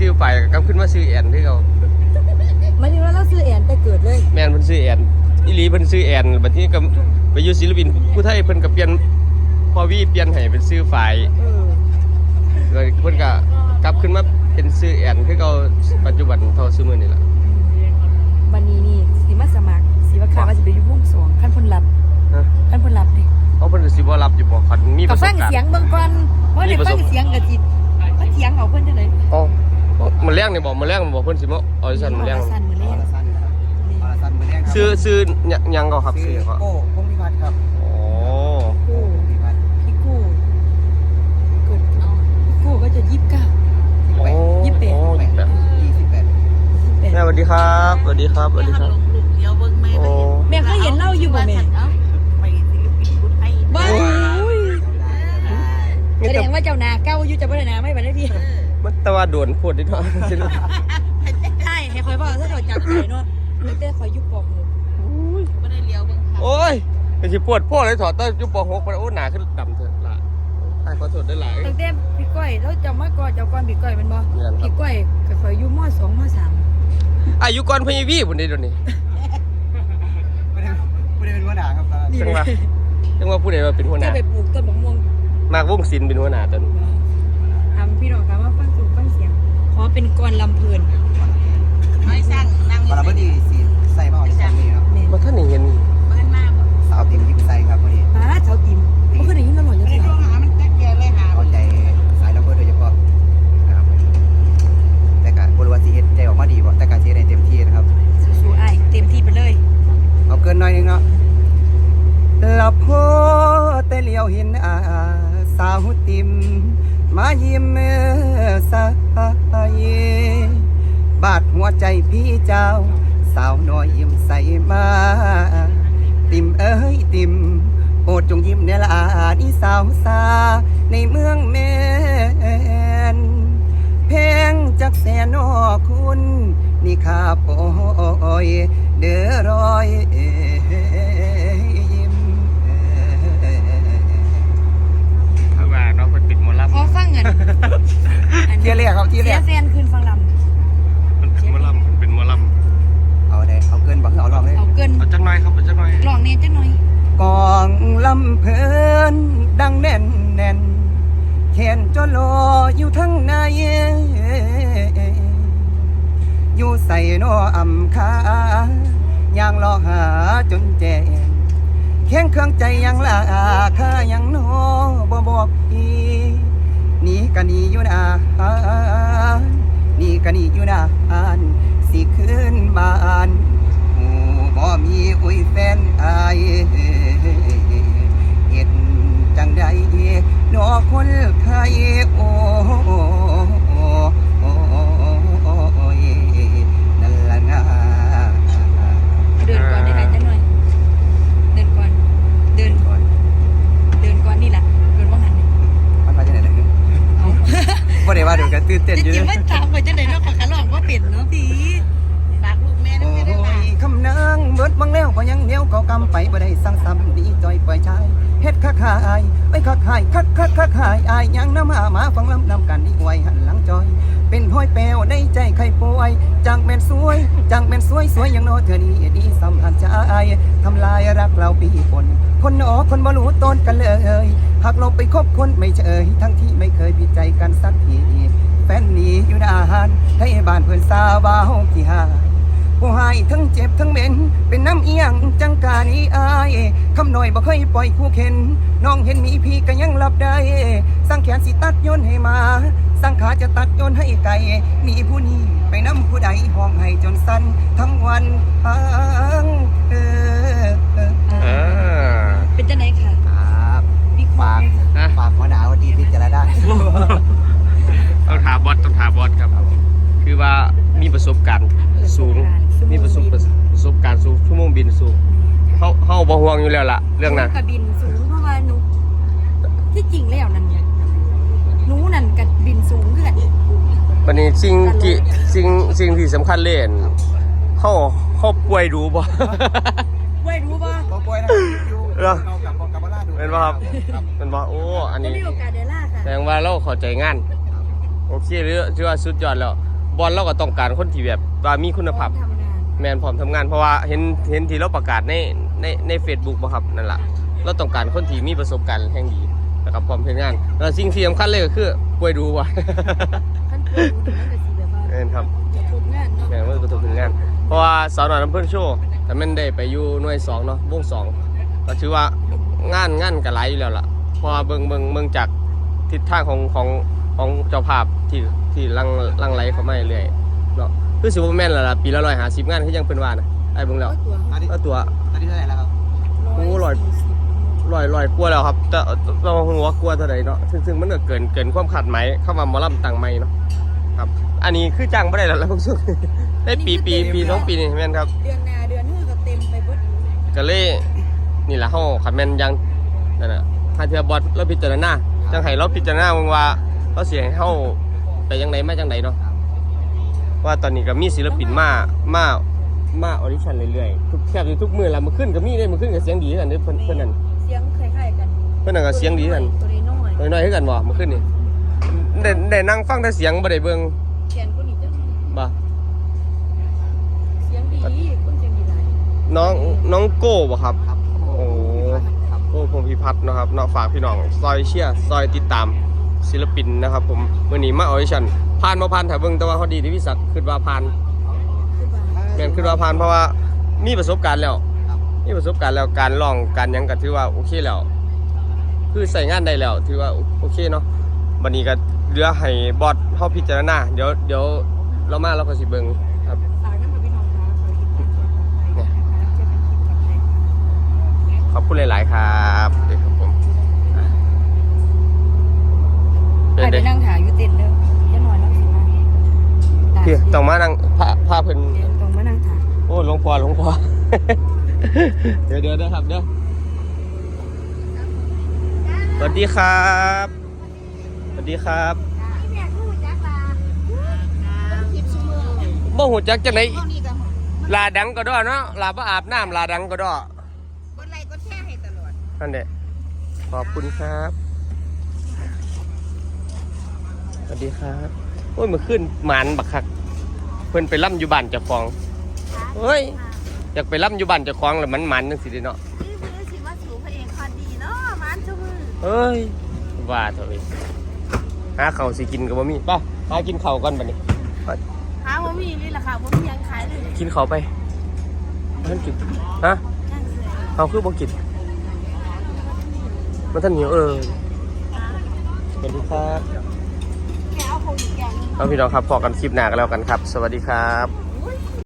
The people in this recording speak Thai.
แล้วก็ไปเปลี่ยนซื้อไฟก็กลับขึ้นมาซื้อแอนที่เขาหมายถึงว่าเราซื้อแอนแต่เกิดเลย แม่นเพิ่นซื้อแอนอีหลีเพิ่นซื้อแอนบัดนี้ก็ไปอยู่ศิลปินผู้ไทยเพิ่นก็เปลี่ยนพอวีเปลี่ยนให้เป็นซื้อไฟเออแล้วเพิ่นก็กลับขึ้นมาเป็นซื้อแอนคือเขาปัจจุบันเท่าซื้อมื้อนี่ล่ะวันนี้นี่สิมาสมัครสิว่าข่าวว่าสิไปอยู่วงสองขั้นพ้นรับฮะขั้นพ้นรับดิเอาเพิ่นก็สิบ่รับอยู่บ่คันมีปกับระสบฟังการณ์เสียงเบิ่งก่อนว่าได้ฟังเสียงกับจิตว่าเสียงเอาเพิ่นจังได๋ อ๋อ มื้อแรงนี่บ่มื้อแรงบ่เพิ่นสิมาออดิชั่นมื้อแรงสั่นมื้ออแรอกลสั้นครับออลสั้นมือแรกครับซื้อซื้อหยังหยังก็ครับซื้ซื้ออก็โก้พงพิพัฒน์ครับอ๋อกู้พงพิพัฒน์พี่กู้เกิดพี่กู้ก็จะ29โอ้ยี่สิบแปดโอ้ยี่สิบแปดยี่สิบแปดแม่สวัสดีครับสวัสดีครับสวัสดีครับเดี๋ยวเบิ่งแม่โอ้แม่เคยเห็นเล่าอยู่บ่แม่ไปศิลปินพุทธไทยบ้านี่แสดแต่งว่าเจ้านาเก้าอยู่จะบ่ได้นาไม่บัดนี้พี่ มันแต่ว่าโดนพูดนิดหน่อยใช่ให้คอยบอกถ้าเราจับใจเนาะตั้งแต่คอยยุบปอกหนูไม่ได้เลี้ยวเบิ่งค่ะโอ้ยไอ้ที่ปวดพวกเลยถอดต้นยุบปองหกไปโอ้หนาขึ้นดำเถอะล่ะไอ้ขอโทษได้หลาย ตั้งแต่พี่ก้อยแล้วเจ้ามาก่อนเจ้าก่อนพี่ก้อยแมันบ่เรียนครับ พี่ก้อยก็คอยอยู่มสองมสามอายุก่อนพญาวีบุญนี้เดี๋ยวนี้ไม่ได้ไม่ได้เป็นหัวหน้าครับตอนนั้นจังว่าจังว่าผู้ใดว่าเป็นหัวหจะน้าไปปลูกต้นมะม่วงมากวงศิลป์เป็นหัวหน้าตอนทำพี่น้องคะว่าฟังสูงฟังเสีย งขอเป็นกรลำเพลินน้อยสร้างนั่งบาราบดีสีใส่มาออลสั้นนี่ครับแม่มาท่านนี่เห็นเบิ่งมาบ่สาวติมยิปใส่ครับพอดีตาเสาติมบ่เคยได้ยินตลอดไม่เลยได้โทรหามันจักแกเลยหาเอาใจสายดับเบิลโดยเฉพาะนะครับแต่การบริวารสีเฮ็ดใจออกมาดีบ่แต่การเชียร์ในเต็มที่นะครับ สู้ๆอ้ายเต็มที่ไปเลย เอาเกินหน่อยหนึงเนาะหลับพอแต่เลี้ยวเห็นอาสาวติม มายิ้มสาย บาดหัวใจพี่เจ้า สาวน้อยยิ้มใสมา ติมเอ้ยติมโปรดจงยิ้มในลานีสาวสาในเมืองแมนเพลงจากแสนนอคุณ นี่ข้าปอยเด้อรอยยิ้ ออยู่ทั้งในอยู่ใส่นออำคาย่างรอหาจนแจงแข้งเครื่องใจยังลาค่ายังนอบ่บอกพี่หนี่กันนี่อยู่นานนี่กันนี่อยู่นานสิขึ้นบ้านหมูบ่มีอุ้ยแฟนอายเฮ็ดจังใด นอคนไทยโอ้ยนั่นละงาเดินก่อนได้ไหมจังหน่อย เดินก่อน เดินก่อน เดินก่อนนี่แหละเดินว่าหันนี่มันมาจากไหนล่ะเนี่ยเอาบ่ได้ว่าเดี๋ยวกันตื่นเต้นจอยู่ริเลงยๆมันถามว่าจังไหนเนาะขอกระลองว่าเป็นเนาะพี่ คำนางเบิดบังแล้วก็ยังเหนียวก็กำไปบ่ได้สั่งซ้ำดีจอยปล่อยชายเฮ็ดคักหายไว้คักหายคักคักคักหายอายยังน้ำหาหมาฟังลำนำกันดีไว้หันหลังจอย เป็นห้อยแปวในใจใครป่วยจังแม่นสวยจังแม่นสวยสวยอย่างโนเธอนี่ดีสัมพันธ์ใจทำลายรักเราปีปนคนหนอคนบ่รู้ต้นกันเลยหากเราไปคบคนไม่เฉยทั้งที่ไม่เคยผิดใจกันสักทีแฟนหนีอยู่นานให้บ้านเพื่อนสาวบ้าวขี้หา ยผู้หายทั้งเจ็บทั้งเหม็น เป็นน้ำเอียงจังกานี้อายคำหน่อยบ่เคยปล่อยคู่เข็น น้องเห็นมีพี่ก็ยังรับได้สั่งแขนสิตัดโยนให้มาสั่งขาจะตัดโยนให้ไก่มีผู้นี้ไปน้ำผู้ใดห้องให้จนสั้นทั้งวันทั้งเออเอออ่าเป็นจังไหนค่ะครับพี่คฝากฮะฝากหัวหนาวดีพิจารณาต้องถามบอสต้องถามบอสครับ คือว่ามีประสบการณ์สูง มีประสบประสบการณ์สูงชั่วโมงบินสูงเขาเขาบ่ห่วงอยู่แล้วล่ะ เรื่องนั้นกับบินสูงเพราะว่าหนูที่จริงแล้วนั่นเนี่ยหนูนั่นกับบินสูงขึ้นวันนี้สิ่งที่สิ่งสิ่งที่สำคัญเลยอั่นเขาเขาป่วยดูบ่ ไว้รู้ป่ะบ่ป่วยนะอยู่เหรอเอากลับกลับมาล่าดูเป็นป่ะครับเป็นป่ะโอ้อันไม่นี้ มีโอกาสได้ล่าค่ะแสดงว่าเราเข้าใจงาน โอเคหรือถือว่าสุดยอดแล้ว บอลเราก็ต้องการคนที่แบบว่ามีคุณภาพ ทำงาน แมนพร้อมทำงานเพราะว่าเห็นเห็นที่เราประกาศในในในเฟซบุ๊กบ่ครับนั่นแหละเราต้องการคนที่มีประสบการณ์แห่งดีนะครับพร้อมทำงานแล้วสิ่งที่สำคัญเลยก็คือป่วยดูว่ะ ขั้นตอนถึงมันก็สิแบบว่าแม่นครับ จะทุกงานเนาะแม่นว่าประสบถึงงาน เพราะว่าสาวหน่อยน้ำเพิ่นโชว์แต่แม่นได้ไปอยู่หน่วยสองเนาะวงสองก็ถือว่างานงานก็หลายอยู่แล้วล่ะเพราะว่าเบิ่งเบิ่งเบิ่งจากทิศทางของของของเจ้าภาพที่ที่ลังลังไหลเข้ามาเรื่อยๆเนาะ คือสิบ่แม่นแล้วล่ะปีละ150งานคือยังเพิ่นว่านะไอ้เบิ่งแล้วตัวตอนนี้ก็ตัว ตอนนี้เท่าไหร่แล้วครับโอ้ร้อย ลอยลอยกลัวแล้วครับแต่เราหัวากลัวเท่าไหร่เนาะซึ่งซึ่งมันก็เกินเกินความขาดไหมเข้ามาหมอลำต่างไม่เนาะครับ อันนี้คือจ้างไม่ได้แล้วแล้วพวกสุดได้ปีปีปีน้องปีนี่แม่นครับ เดือนหน้าเดือนหื้อก็เต็มไปเบิดก็เลยนี่แหละเฮาขันแม่นยังนั่นน่ะถ้าเทือบอสเราพิจารณาจังให้เราพิจารณาว่าว่าเราสิให้เฮาไปจังไดมาจังไดเนาะ ว่าตอนนี้ก็มีศิลปินมามามาออดิชั่นเรื่อยๆทุกแทบจะทุกมื้อละมื้อขึ้นก็มีได้มื้อขึ้นก็เสียงดีกันเด้อเพิ่นเพิ่นนั่นเสียงคล้ายๆกันเพิ่นนั่นก็เสียงดีกันตัวน้อยน้อยๆคือกันบ่มื้อขึ้นนี่ได้ได้นั่งฟังแต่เสียงบ่ได้เบิ่งๆแขนคนนี้จังบ่เสียงดีคนเสียงดีหลายน้องน้องโก้บ่ครับครับโอ้ครับโอ้ผมพิพัฒน์นะครับเนาะฝากพี่น้องซอยเชียร์ซอยติดตามศิลปินนะครับ ผมมื้อนี้มาออดิชั่น ผ่านบ่ผ่านถ้าเบิ่งแต่ว่าเขาดีที่พิศักดิ์คิดว่าผ่านคือว่าแม่นคิดว่าผ่านเพราะว่ามีประสบการณ์แล้วครับมีประสบการณ์แล้วการร้องการหยังก็ถือว่าโอเคแล้ว คือใส่งานได้แล้วถือว่าโอเคเนาะบัดนี้ก็เหลือให้บอสเฮาพิจารณาเดี๋ยวเดี๋ยวเรามาเราก็สิเบิ่งครับฝากน้ำกับพี่น้องคะคอยติดตามชมต่อไปนะคะเจอกันคลิปต่อไปค่ะขอบคุณหลาย ๆ ครับเด็กครับผมอะเป็นอาจเด็จะกนั่งถ่ายอยู่เต็นท์เด้อจะนอนแล้วสิมาตา พี่สิต้องมานั่งพาพาเพิ่นเดี๋ยวต้องมานั่งถ่ายโอ้หลวงพ่อหลวงพ่อ เดี๋ยวเดี๋ยวเด้อครับเด้อสวัสดีครับสวัสดีครับแม่พูดจักลาคลิปชั่วโมงบ่หูจักจังได๋พวกนี้ก็ลาดังก็ดอเนาะลาบ่อาบน้ำลาดังก็ดอกดไลค์กดแชร์ให้ตลอดนั่นแหละขอบคุณครับสวัสดีครับโอ้ยเมื่อคืนหมานบักคัก เพิ่นไปล่ำอยู่บ้านเจ้าของเฮ้ยอยากไปล่ำอยู่บ้านเจ้าของแล้วมันมันจังสิเด้เนาะนี่คือสิว่าสูงพระเอกคอนดีเนาะมันจุมือเฮ้ยว่าเถอะเว้ยหาข้าวสิกินก็บ่มีไป่ะหากินข้าวก่อนบัดนี้ไปหาว่ามีนี่แหละค่ะว่ามียังขายเลย กินข้าวไปมันกินฮะนั่งเสือข้าวคือบ่กินมันท่านหิวเออสวัสดีครับ พี่น้องครับพอกันคลิปหน้ากันแล้วกันครับ สวัสดีครับ